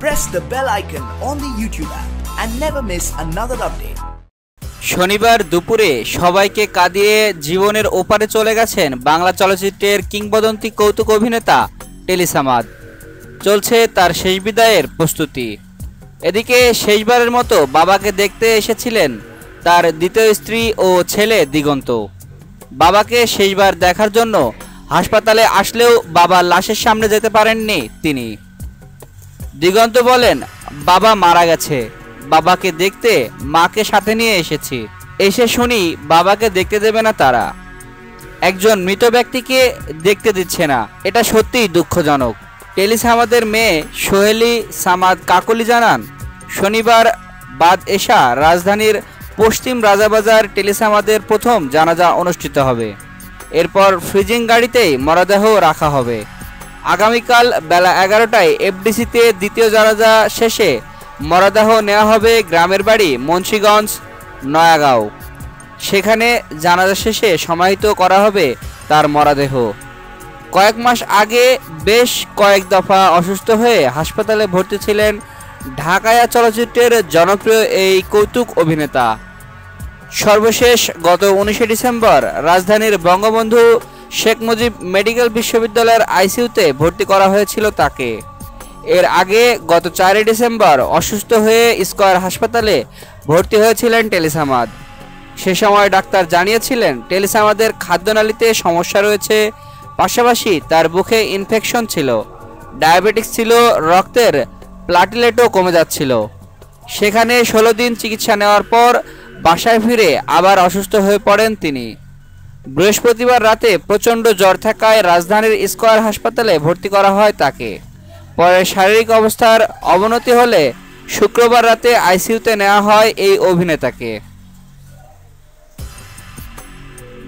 press the bell icon on the YouTube app and never miss another update. শনিবার দুপুরে সবাইকে কাঁদিয়ে জীবনের ওপারে চলে গেছেন বাংলা চলচ্চিত্রের কিংবদন্তি কৌতুক অভিনেতা টেলিসামাদ চলছে তার শেষ বিদায়ের প্রস্তুতি। এদিকে শেষবারের মতো বাবাকে দেখতে এসেছিলেন তার দ্বিতীয় স্ত্রী ও ছেলে দিগন্ত। বাবাকে শেষবার দেখার জন্য হাসপাতালে আসলেও বাবার লাশের সামনে যেতে পারেননি তিনি। দিগন্ত বলেন, বাবা মারা গেছে। বাবাকে দেখতে মাকে সাথে নিয়ে এসেছি। এসে শুনি বাবাকে দেখতে দেবে না তারা। একজন মৃত ব্যক্তিকে দেখতে দিচ্ছে না। এটা সত্যিই দুঃখজনক। টেলিস আমাদের মেয়ে সোহেলি সামাদ কাকলি জানান, শনিবার বাদ এশা রাজধানীর পশ্চিম রাজাবাজার টেলিসামাদের প্রথম জানাজা অনুষ্ঠিত হবে। এরপর ফ্রিজিং গাড়িতেই মরদেহ রাখা হবে। আগামীকাল বেলা এগারোটায় এফডিসিতে দ্বিতীয় জানাজা শেষে মরদেহ নেওয়া হবে গ্রামের বাড়ি মুন্সীগঞ্জ, নয়াগাঁও। সেখানে জানাজা শেষে সমাহিত করা হবে তার মরদেহ। কয়েক মাস আগে বেশ কয়েক দফা অসুস্থ হয়ে হাসপাতালে ভর্তি ছিলেন ঢাকায়া চলচ্চিত্রের জনপ্রিয় এই কৌতুক অভিনেতা। সর্বশেষ গত উনিশে ডিসেম্বর রাজধানীর বঙ্গবন্ধু শেখ মুজিব মেডিকেল বিশ্ববিদ্যালয়ের আইসিইউতে ভর্তি করা হয়েছিল তাকে। এর আগে গত চারই ডিসেম্বর অসুস্থ হয়ে স্কয়ার হাসপাতালে ভর্তি হয়েছিলেন টেলিসামাদ। সে সময় ডাক্তার জানিয়েছিলেন, টেলিসামাদের খাদ্যনালীতে সমস্যা রয়েছে, পাশাপাশি তার বুকে ইনফেকশন ছিল। ডায়াবেটিস ছিল, রক্তের প্লাটিলেটও কমে যাচ্ছিল। সেখানে ষোলো দিন চিকিৎসা নেওয়ার পর বাসায় ফিরে আবার অসুস্থ হয়ে পড়েন তিনি। বৃহস্পতিবার রাতে প্রচণ্ড জ্বর থাকায় রাজধানীর স্কয়ার হাসপাতালে ভর্তি করা হয় তাকে। পরে শারীরিক অবস্থার অবনতি হলে শুক্রবার রাতে আইসিইউতে নেওয়া হয় এই অভিনেতাকে।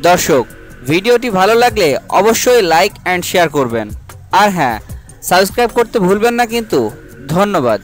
দর্শক, ভিডিওটি ভালো লাগলে অবশ্যই লাইক অ্যান্ড শেয়ার করবেন। আর হ্যাঁ সাবস্ক্রাইব করতে ভুলবেন না কিন্তু। ধন্যবাদ।